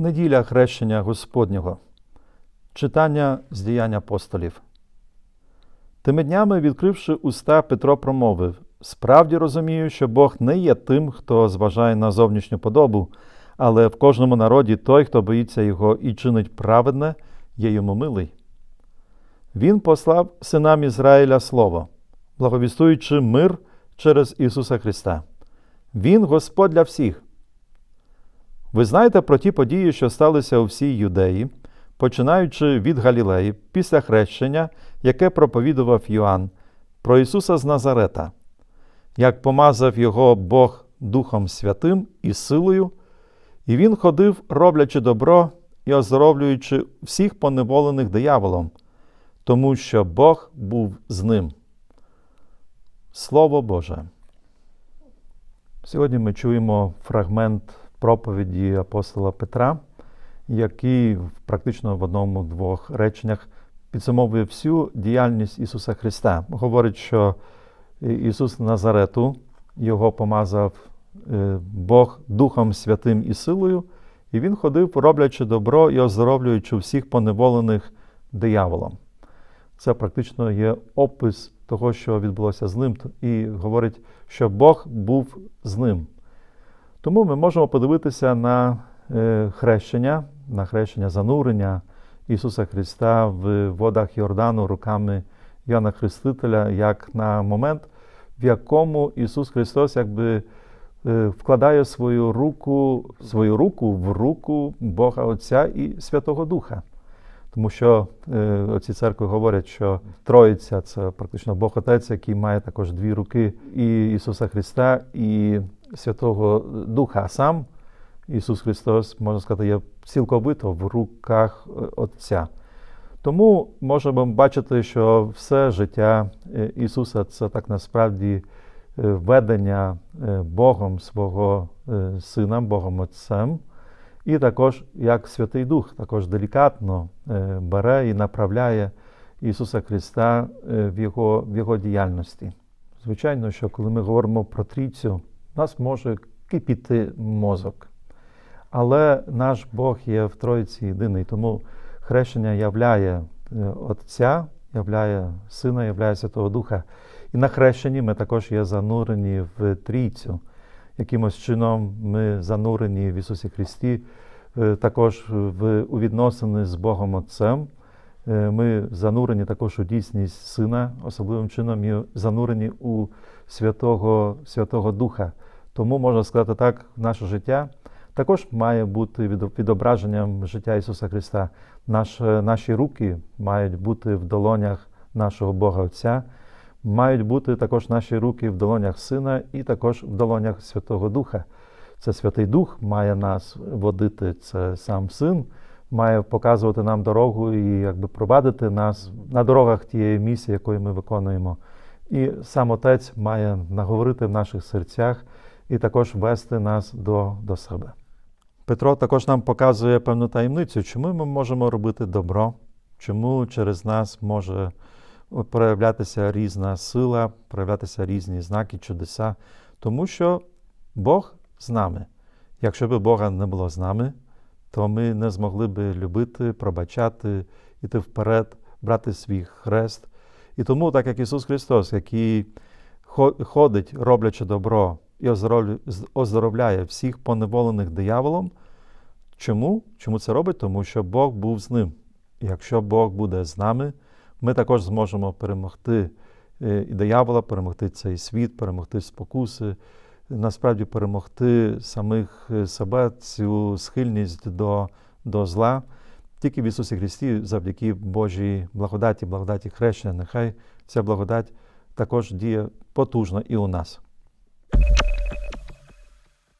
Неділя хрещення Господнього. Читання з діянь апостолів. Тими днями, відкривши уста, Петро промовив: Справді розумію, що Бог не є тим, хто зважає на зовнішню подобу, але в кожному народі той, хто боїться його і чинить праведне, є йому милий. Він послав синам Ізраїля слово, благовістуючи мир через Ісуса Христа. Він Господь для всіх. Ви знаєте про ті події, що сталися у всій юдеї, починаючи від Галілеї, після хрещення, яке проповідував Йоанн, про Ісуса з Назарета, як помазав його Бог Духом Святим і силою, і Він ходив, роблячи добро і оздоровлюючи всіх поневолених дияволом, тому що Бог був з ним. Слово Боже. Сьогодні ми чуємо фрагмент проповіді апостола Петра, який практично в одному-двох реченнях підсумовує всю діяльність Ісуса Христа. Говорить, що Ісус Назарету його помазав е, Бог Духом Святим і силою, і Він ходив, роблячи добро і оздоровлюючи всіх поневолених дияволом. Це практично є опис того, що відбулося з ним, і говорить, що Бог був з ним. Тому ми можемо подивитися на е, хрещення, на хрещення занурення Ісуса Христа в водах Йордану руками Яна Хрестителя, як на момент, в якому Ісус Христос якби е, вкладає свою руку, свою руку в руку Бога Отця і Святого Духа. Тому що е, оці церкви говорять, що Троїця це практично Бог Отець, який має також дві руки і Ісуса Христа, і Святого Духа. А сам Ісус Христос, можна сказати, є цілковито в руках Отця. Тому можемо бачити, що все життя Ісуса це так насправді ведення Богом свого Сина, Богом Отцем. І також як Святий Дух також делікатно бере і направляє Ісуса Христа в Його, в Його діяльності. Звичайно, що коли ми говоримо про трійцю, нас може кипіти мозок. Але наш Бог є в Троїці єдиний, тому хрещення являє Отця, являє Сина, являє Святого Духа. І на хрещенні ми також є занурені в трійцю. Якимось чином ми занурені в Ісусі Христі, також в, у відносини з Богом Отцем. Ми занурені також у дійсність Сина, особливим чином і занурені у Святого, Святого Духа. Тому можна сказати так, наше життя також має бути відображенням життя Ісуса Христа. Наш, наші руки мають бути в долонях нашого Бога Отця, мають бути також наші руки в долонях Сина і також в долонях Святого Духа. Це Святий Дух має нас водити, це сам син, має показувати нам дорогу і якби провадити нас на дорогах тієї місії, якою ми виконуємо. І сам Отець має наговорити в наших серцях і також вести нас до, до себе. Петро також нам показує певну таємницю, чому ми можемо робити добро, чому через нас може проявлятися різна сила, проявлятися різні знаки, чудеса, тому що Бог з нами. Якщо б Бога не було з нами, то ми не змогли би любити, пробачати, іти вперед, брати свій хрест. І тому, так як Ісус Христос, який ходить, роблячи добро і оздоровляє всіх поневолених дияволом, чому? Чому це робить? Тому що Бог був з ним. Якщо Бог буде з нами, ми також зможемо перемогти і диявола, перемогти цей світ, перемогти спокуси, насправді перемогти самих себе, цю схильність до, до зла. Тільки в Ісусі Христі, завдяки Божій благодаті, благодаті хрещення, нехай ця благодать також діє потужно і у нас.